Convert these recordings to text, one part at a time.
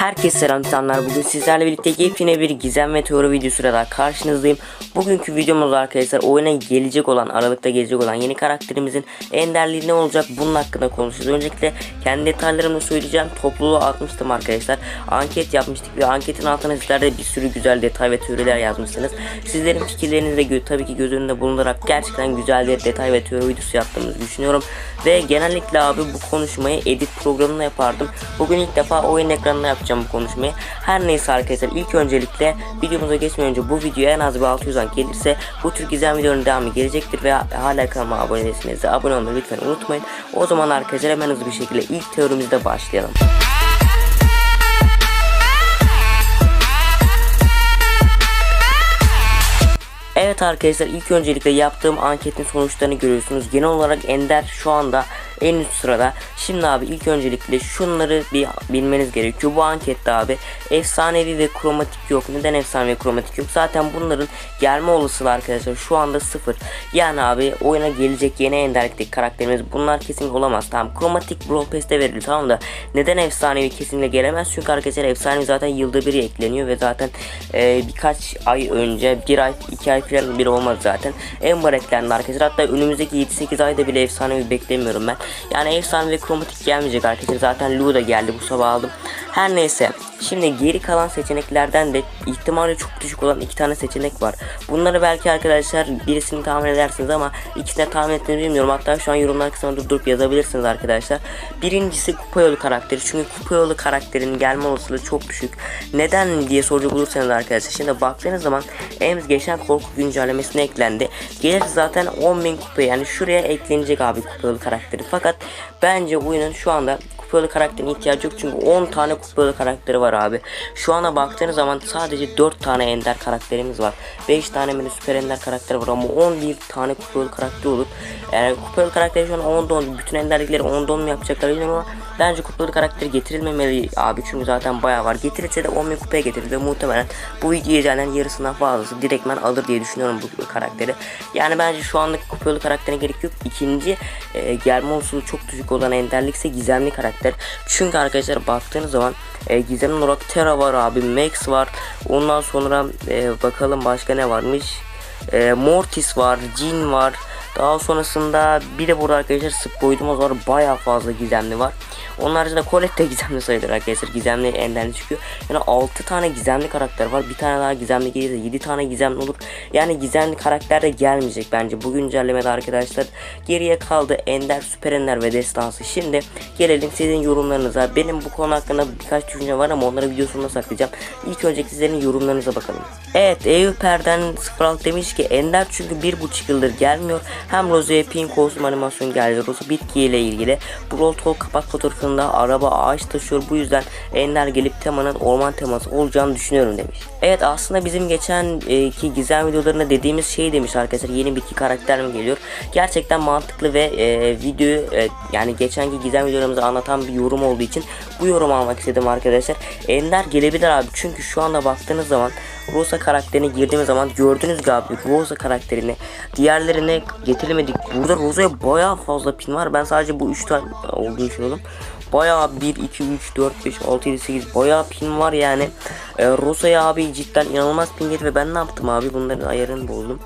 Herkese selam insanlar. Bugün sizlerle birlikte yepyeni bir gizem ve teori videosuyla daha karşınızdayım. Bugünkü videomuz arkadaşlar oyuna gelecek olan, Aralık'ta gelecek olan yeni karakterimizin enderliği ne olacak bunun hakkında konuşacağız. Öncelikle kendi detaylarımı söyleyeceğim. Topluluğa atmıştım arkadaşlar. Anket yapmıştık ve anketin altına sizler de bir sürü güzel detay ve teoriler yazmışsınız. Sizlerin fikirlerinizi de tabii ki göz önünde bulundurarak gerçekten güzel bir detay ve teori videosu yaptığımızı düşünüyorum. Ve genellikle abi bu konuşmayı edit programında yapardım. Bugün ilk defa oyun ekranında yapacağım bu konuşmayı. Her neyse arkadaşlar ilk öncelikle videomuza geçmeden önce bu videoya en az bir 600 like gelirse bu tür gizem videoların devamı gelecektir ve hala kanalıma abone değilseniz de abone olmayı lütfen unutmayın. O zaman arkadaşlar hemen hızlı bir şekilde ilk teorimizde başlayalım. Evet arkadaşlar ilk öncelikle yaptığım anketin sonuçlarını görüyorsunuz. Genel olarak Ender şu anda en üst sırada. Şimdi abi ilk öncelikle şunları bir bilmeniz gerekiyor. Bu ankette abi efsanevi ve kromatik yok. Neden efsanevi ve kromatik yok? Zaten bunların gelme olasılığı arkadaşlar şu anda sıfır. Yani abi oyuna gelecek yeni Ender'deki karakterimiz bunlar kesin olamaz. Tamam kromatik Brawl Pass'te verilir tamam da neden efsanevi kesinlikle gelemez? Çünkü arkadaşlar efsanevi zaten yılda bir ekleniyor ve zaten e, birkaç ay önce bir ay iki ay falan bir olmaz zaten. Ember eklendi arkadaşlar. Hatta önümüzdeki 7-8 ayda bile efsanevi beklemiyorum ben. Yani efsane ve kromatik gelmeyecek arkadaşlar. Zaten Lu da geldi bu sabah aldım. Her neyse. Şimdi geri kalan seçeneklerden de ihtimali çok düşük olan iki tane seçenek var. Bunları belki arkadaşlar birisini tahmin edersiniz ama ikisini tahmin ettiğini bilmiyorum. Hatta şu an yorumlar kısmına durdurup yazabilirsiniz arkadaşlar. Birincisi kupa yolu karakteri. Çünkü kupa yolu karakterinin gelme olasılığı çok düşük. Neden diye soracak olursanız arkadaşlar. Şimdi baktığınız zaman Ems geçen korku güncellemesine eklendi. Gelir zaten 10.000 kupa yani şuraya eklenecek abi kupa yolu karakteri. Fakat bence oyunun şu anda kupalı karakterine ihtiyacı yok çünkü 10 tane kupalı karakteri var abi. Şu ana baktığınız zaman sadece 4 tane ender karakterimiz var. 5 tane böyle süper ender karakter var ama 11 tane kupalı karakter olur. Yani kupalı karakteri şu an 10 10 bütün enderlikleri 10 10 mu yapacaklar bilmiyorum ama bence kupalı karakteri getirilmemeli abi çünkü zaten bayağı var. Getirirse de 10 bin kupaya getirir ve muhtemelen bu videoyu izleyenlerin yarısından fazlası direktmen alır diye düşünüyorum bu karakteri. Yani bence şu anlık kupalı karakterine gerek yok. İkinci e, gelme çok düşük olan enderlikse gizemli karakter. Çünkü arkadaşlar baktığınız zaman e, gizemli olarak Terra var abi, Max var. Ondan sonra e, bakalım başka ne varmış. E, Mortis var, Jin var. Daha sonrasında bir de burada arkadaşlar sık boyutumuz var. Bayağı fazla gizemli var. Onun haricinde Colette gizemli sayılır arkadaşlar. Gizemli enderli çıkıyor. Yani 6 tane gizemli karakter var. Bir tane daha gizemli gelirse 7 tane gizemli olur. Yani gizemli karakter de gelmeyecek bence. Bu güncellemede arkadaşlar geriye kaldı Ender, Süper Ender ve Destansı. Şimdi gelelim sizin yorumlarınıza. Benim bu konu hakkında birkaç düşünce var ama onları videosunda saklayacağım. İlk önce sizlerin yorumlarınıza bakalım. Evet Eyüper'den 06 demiş ki Ender çünkü 1.5 yıldır gelmiyor. Hem Rose'ye pink kostüm animasyon geldi. Rose bitkiyle ilgili. Brawl Talk kapak fotoğrafında araba ağaç taşıyor. Bu yüzden Ender gelip temanın orman teması olacağını düşünüyorum demiş. Evet aslında bizim geçen e, ki gizem videolarında dediğimiz şey demiş arkadaşlar. Yeni bir iki karakter mi geliyor? Gerçekten mantıklı ve e, videoyu e, yani geçenki gizem videolarımızı anlatan bir yorum olduğu için bu yorumu almak istedim arkadaşlar. Ender gelebilir abi. Çünkü şu anda baktığınız zaman Rosa karakterine girdiğimiz zaman gördüğünüz gibi Rosa karakterini diğerlerine getiremedik. Burada Rosa'ya bayağı fazla pin var. Ben sadece bu 3 tane olduğunu düşünüyordum. Bayağı 1, 2, 3, 4, 5, 6, 7, 8 bayağı pin var yani. Ee, Rosa'ya abi cidden inanılmaz pin geldi ve ben ne yaptım abi bunların ayarını bozdum.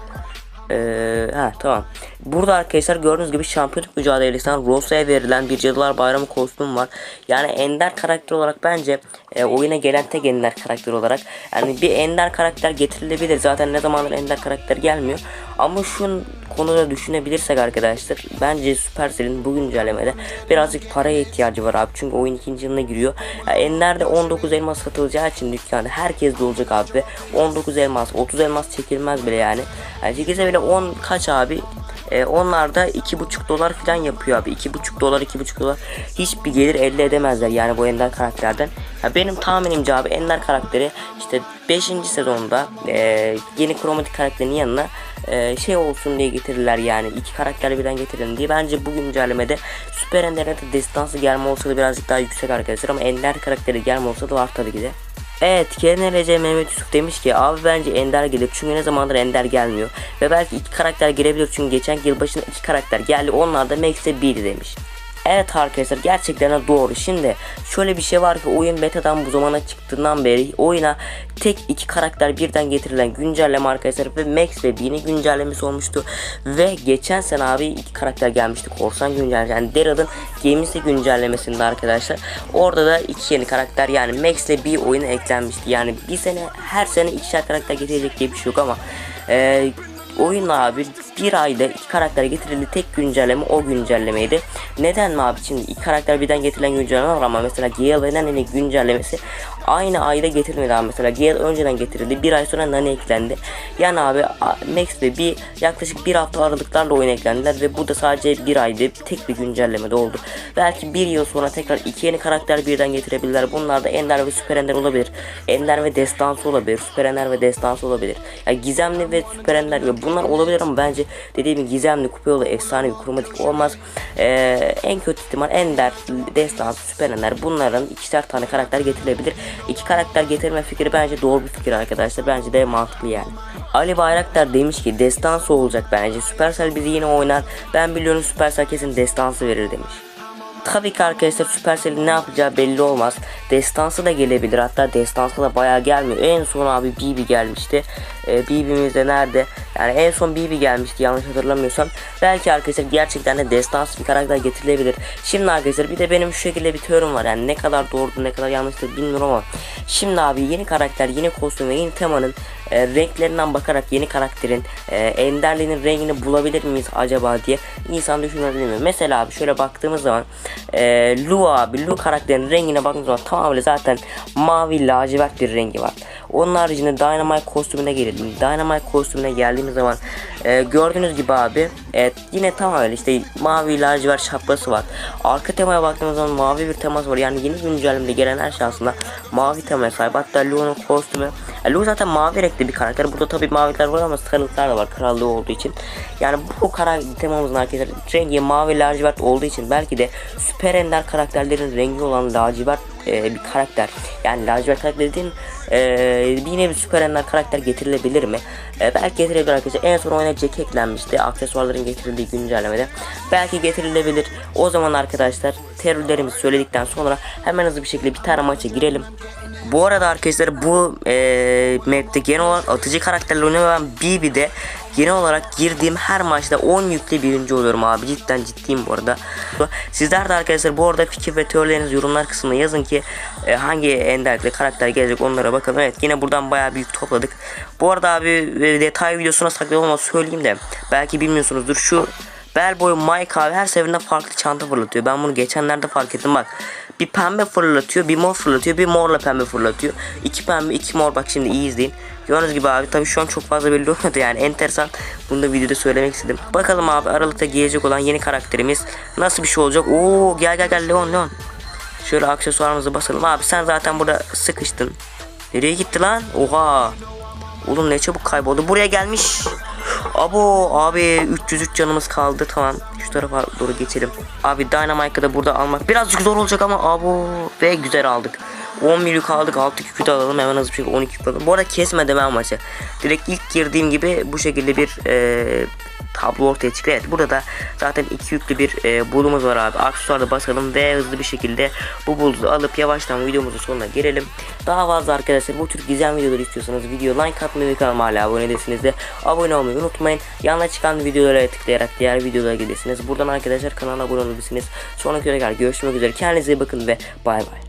Ee, ha tamam. Burada arkadaşlar gördüğünüz gibi şampiyonluk mücadelesinden Rosa'ya verilen bir Cadılar Bayramı kostüm var. Yani ender karakter olarak bence e, oyuna gelen tek ender karakter olarak yani bir ender karakter getirilebilir. Zaten ne zamandır ender karakter gelmiyor. Ama şu konuda düşünebilirsek arkadaşlar bence Supercell'in bu güncellemede birazcık paraya ihtiyacı var abi. Çünkü oyun ikinci yılına giriyor. Yani Ender'de 19 elmas satılacağı için dükkanda herkes de olacak abi. 19 elmas 30 elmas çekilmez bile yani. yani çekilse bile 10 kaç abi e, onlar da 2,5 dolar falan yapıyor abi. 2,5 dolar 2,5 dolar hiçbir gelir elde edemezler yani bu Ender karakterden. Ya benim tahminimce abi Ender karakteri işte 5. sezonda e, yeni kromatik karakterin yanına e, şey olsun diye getirirler yani iki karakter birden getirelim diye. Bence bu güncellemede Süper Ender'e de destansı gelme olsa da birazcık daha yüksek arkadaşlar ama Ender karakteri gelme olsa da var tabii ki de. Evet KNRC Mehmet Yusuf demiş ki abi bence Ender gelir çünkü ne zamandır Ender gelmiyor ve belki iki karakter girebilir çünkü geçen yıl başına iki karakter geldi onlar da Max'e 1 demiş. Evet arkadaşlar gerçekten doğru. Şimdi şöyle bir şey var ki oyun betadan bu zamana çıktığından beri oyuna tek iki karakter birden getirilen güncelleme arkadaşlar ve Max ve Bean'in güncellemesi olmuştu. Ve geçen sene abi iki karakter gelmişti. Korsan güncellemesi yani Daryl'ın Games'e güncellemesinde arkadaşlar. Orada da iki yeni karakter yani Max ile B oyuna eklenmişti. Yani bir sene her sene ikişer karakter getirecek diye bir şey yok ama eee oyun abi bir ayda iki karakter getirildi tek güncelleme o güncellemeydi. Neden mi abi şimdi iki karakter birden getirilen güncelleme var ama mesela Gale ve Nani'nin güncellemesi aynı ayda getirilmedi abi mesela Gale önceden getirildi bir ay sonra Nani eklendi. Yani abi Max ve bir yaklaşık bir hafta aralıklarla oyuna eklendiler ve bu da sadece bir ayda tek bir güncellemede oldu. Belki bir yıl sonra tekrar iki yeni karakter birden getirebilirler. Bunlar da Ender ve Süper Ender olabilir. Ender ve Destansı olabilir. Süper Ender ve Destansı olabilir. Yani Gizemli ve Süper Ender ve bunlar olabilir ama bence dediğim gibi Gizemli, Kupa Yolu, Efsane bir kromatik olmaz. Ee, en kötü ihtimal Ender, Destansı, Süper Ender bunların ikişer tane karakter getirilebilir. İki karakter getirme fikri bence doğru bir fikir arkadaşlar. Bence de mantıklı yani. Ali Bayraktar demiş ki destansı olacak bence. Supercell bizi yine oynar. Ben biliyorum Supercell kesin destansı verir demiş. Tabii ki arkadaşlar Supercell'in ne yapacağı belli olmaz. Destansı da gelebilir. Hatta destansı da bayağı gelmiyor. En son abi Bibi gelmişti. Ee, Bibi'miz de nerede? Yani en son Bibi gelmişti yanlış hatırlamıyorsam. Belki arkadaşlar gerçekten de destansı bir karakter getirilebilir. Şimdi arkadaşlar bir de benim şu şekilde bir teorim var. Yani ne kadar doğrudur ne kadar yanlıştır bilmiyorum ama. Şimdi abi yeni karakter, yeni kostüm ve yeni temanın e, renklerinden bakarak yeni karakterin e, enderliğinin rengini bulabilir miyiz acaba diye insan düşünebilir mi? Mesela abi şöyle baktığımız zaman e, Lu abi Lu karakterinin rengine baktığımız zaman tamamıyla zaten mavi lacivert bir rengi var. Onun haricinde Dynamite kostümüne gelelim. Dynamite kostümüne geldiğimiz zaman e, gördüğünüz gibi abi evet, yine tamamen işte mavi lacivert şapkası var. Arka temaya baktığımız zaman mavi bir teması var. Yani yeni güncellemede gelen her şey aslında mavi temaya sahip. Hatta Lu'nun kostümü yani Lu zaten mavi renkli bir karakter. Burada tabii maviler var ama sarılıklar da var krallığı olduğu için. Yani bu karakter temamızın arkadaşlar rengi mavi lacivert olduğu için belki de süper ender karakterlerin rengi olan lacivert e, bir karakter. Yani lacivert karakter dediğim e, bir süper ender karakter getirilebilir mi? E, belki getirilebilir arkadaşlar. En son oyuna Jack eklenmişti. Aksesuarların getirildiği güncellemede. Belki getirilebilir. O zaman arkadaşlar terörlerimizi söyledikten sonra hemen hızlı bir şekilde bir tane maça girelim. Bu arada arkadaşlar bu e, map'te genel olarak atıcı karakterle oynayan BB'de genel olarak girdiğim her maçta 10 yükle birinci oluyorum abi cidden ciddiyim bu arada. Sizler de arkadaşlar bu arada fikir ve teorilerinizi yorumlar kısmına yazın ki e, hangi enderlikle karakter gelecek onlara bakalım. Evet yine buradan bayağı büyük topladık. Bu arada abi e, detay videosuna saklı olmaz söyleyeyim de belki bilmiyorsunuzdur şu Bellboy Mike abi her seferinde farklı çanta fırlatıyor. Ben bunu geçenlerde fark ettim bak. Bir pembe fırlatıyor, bir mor fırlatıyor, bir morla pembe fırlatıyor. İki pembe, iki mor bak şimdi iyi izleyin. Gördüğünüz gibi abi tabii şu an çok fazla belli olmadı yani enteresan. Bunu da videoda söylemek istedim. Bakalım abi Aralık'ta gelecek olan yeni karakterimiz nasıl bir şey olacak? Oo gel gel gel Leon Leon. Şöyle aksesuarımızı basalım. Abi sen zaten burada sıkıştın. Nereye gitti lan? Oha. Oğlum ne çabuk kayboldu. Buraya gelmiş. Abo abi 303 canımız kaldı tamam. Şu tarafa doğru geçelim. Abi Dynamite'ı da burada almak birazcık zor olacak ama abo ve güzel aldık. 10 yük aldık 6 yükü de alalım hemen hızlı bir şekilde 12 yük alalım. Bu arada kesmedi ben maçı. Direkt ilk girdiğim gibi bu şekilde bir e, tablo ortaya çıktı. Evet burada da zaten iki yüklü bir e, bulumuz var abi. Aksesuarda basalım ve hızlı bir şekilde bu buluzu alıp yavaştan videomuzun sonuna gelelim. Daha fazla arkadaşlar bu tür gizem videoları istiyorsanız video like atmayı ve kanalıma hala abone değilseniz de abone olmayı unutmayın. Yanına çıkan videolara tıklayarak diğer videolara gelirsiniz. Buradan arkadaşlar kanala abone olabilirsiniz. Sonraki videoda görüşmek üzere. Kendinize iyi bakın ve bay bay.